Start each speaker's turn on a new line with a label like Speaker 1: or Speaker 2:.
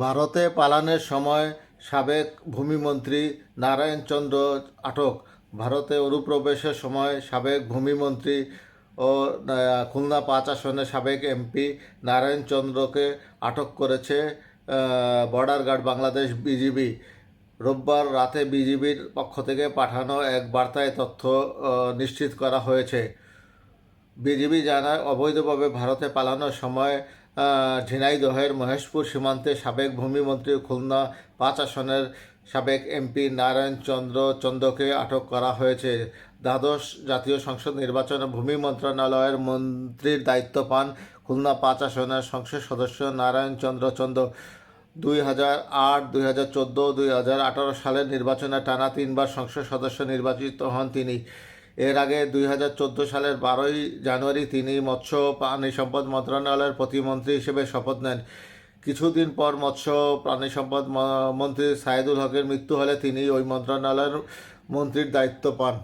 Speaker 1: ভারতে পালানোর সময় সাবেক ভূমিমন্ত্রী নারায়ণ চন্দ্র আটক। ভারতে অনুপ্রবেশের সময় সাবেক ভূমিমন্ত্রী ও খুলনা পাঁচ আসনের সাবেক এমপি নারায়ণ চন্দ্রকে আটক করেছে বর্ডার গার্ড বাংলাদেশ বিজিবি। রোববার রাতে বিজিবির পক্ষ থেকে পাঠানো এক বার্তায় তথ্য নিশ্চিত করা হয়েছে। বিজিবি জানায়, অবৈধভাবে ভারতে পালানোর সময় ঝিনাইদহের মহেশপুর সীমান্তে সাবেক ভূমিমন্ত্রী খুলনা পাঁচ আসনের সাবেক এমপি নারায়ণ চন্দ্র চন্দ্রকে আটক করা হয়েছে। দ্বাদশ জাতীয় সংসদ নির্বাচনে ভূমি মন্ত্রণালয়ের মন্ত্রীর দায়িত্ব পান খুলনা পাঁচ আসনের সংসদ সদস্য নারায়ণ চন্দ্র চন্দ্র। দুই হাজার আট, দুই হাজার চোদ্দ, দুই হাজার আঠারো সালের নির্বাচনে টানা তিনবার সংসদ সদস্য নির্বাচিত হন তিনি। এর আগে দুই হাজার চোদ্দ সালের বারোই জানুয়ারি তিনি মৎস্য প্রাণী সম্পদ মন্ত্রণালয়ের প্রতিমন্ত্রী হিসেবে শপথ নেন। কিছুদিন পর মৎস্য প্রাণী সম্পদ মন্ত্রী সাইদুল হকের মৃত্যু হলে তিনি ওই মন্ত্রণালয়ের মন্ত্রীর দায়িত্ব পান।